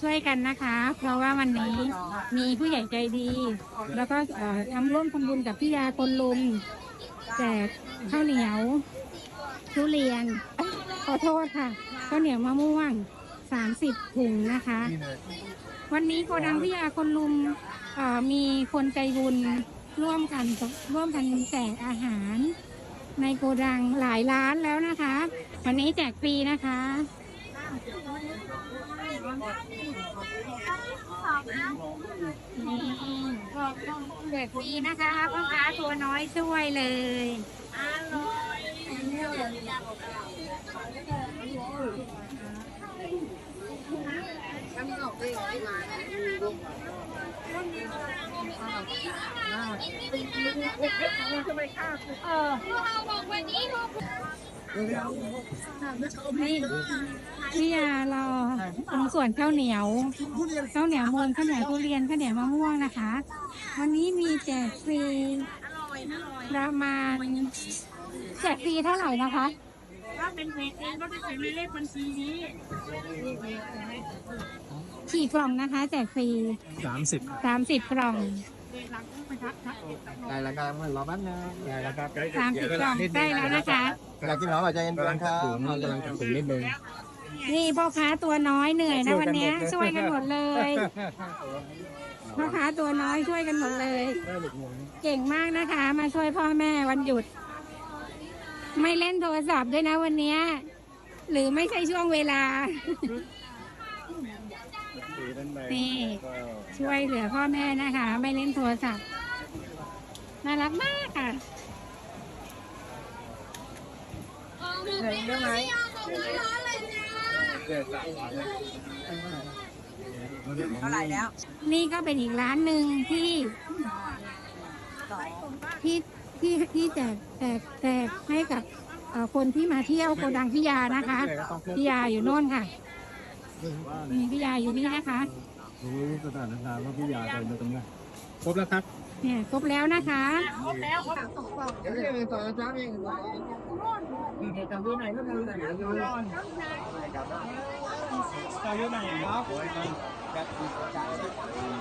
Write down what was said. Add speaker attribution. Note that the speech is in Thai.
Speaker 1: ช่วยกันนะคะ เพราะว่าวันนี้มีผู้ใหญ่ใจดี แล้วก็ทำร่วมทำบุญกับพี่ยาคนลุมแจกข้าวเหนียว ทุเรียน ขอโทษค่ะข้าวเหนียวมะม่วงสามสิบถุงนะคะ วันนี้โกดังพี่ยาคนลุมเอ่อมีคนใจบุญร่วมกันร่วมกันแจกอาหาร ในโกดังหลายร้านแล้วนะคะ วันนี้แจกฟรีนะคะ นี่แจกฟรีนะคะพ่อค้าตัวน้อยช่วยเลยเออนี่ พี่ยารอตรงส่วนข้าวเหนียวข้าวเหนียวมูลข้าวเหนียวทุเรียนข้าวเหนียวมะม่วงนะคะ วันนี้มีแจกฟรีประมาณแจกฟรีเท่าไหร่นะคะ
Speaker 2: ถ้าเป็นเพจเองก็จะเขียนในเลขบัญชีนี้
Speaker 1: กี่กล่องนะคะ แจกฟรี
Speaker 3: สามสิบ
Speaker 1: สามสิบกล่อง
Speaker 2: หลังต้องไปทักทัก
Speaker 3: ได้แล้วครับรอแป๊บนึงได้แล้วครับ
Speaker 1: สามสิบกล่องได้แล้วนะคะ
Speaker 3: อยากกินหอมอาจจะเย็นกำลังจับถุงกำลังจับถุงนิดนึง
Speaker 1: นี่พ่อค้าตัวน้อยเหนื่อยนะวันเนี้ยช่วยกันหมดเลยพ่อค้าตัวน้อยช่วยกันหมดเลย เก่งมากนะคะ มาช่วยพ่อแม่วันหยุด ไม่เล่นโทรศัพท์ด้วยนะวันเนี้ยหรือไม่ใช่ช่วงเวลา นี่ช่วยเหลือพ่อแม่นะคะ ไม่เล่นโทรศัพท์น่ารักมากค่ะ
Speaker 2: เท่าไหร่แล้ว
Speaker 1: นี่ก็เป็นอีกร้านหนึ่งที่ที่ที่ที่แจกแจกแจกให้กับเอ่อคนที่มาเที่ยวโกดังพิยานะคะพิยาอยู่โน่นค่ะมีพิยาอยู่นี่นะคะ
Speaker 3: รู้สถานการณ์ว่าพี่ยาเดินมาตรงนี้ครบแล้วครับ
Speaker 1: เนี่ยครบแล้วนะคะ
Speaker 2: ครบแล้ว
Speaker 3: เดี๋ยวเองต่อจ้าเองจำที่ไหนก็ได้จำที่ไหนครับ
Speaker 2: แถวอยู่ตรงนี้แถวอยู่ตรง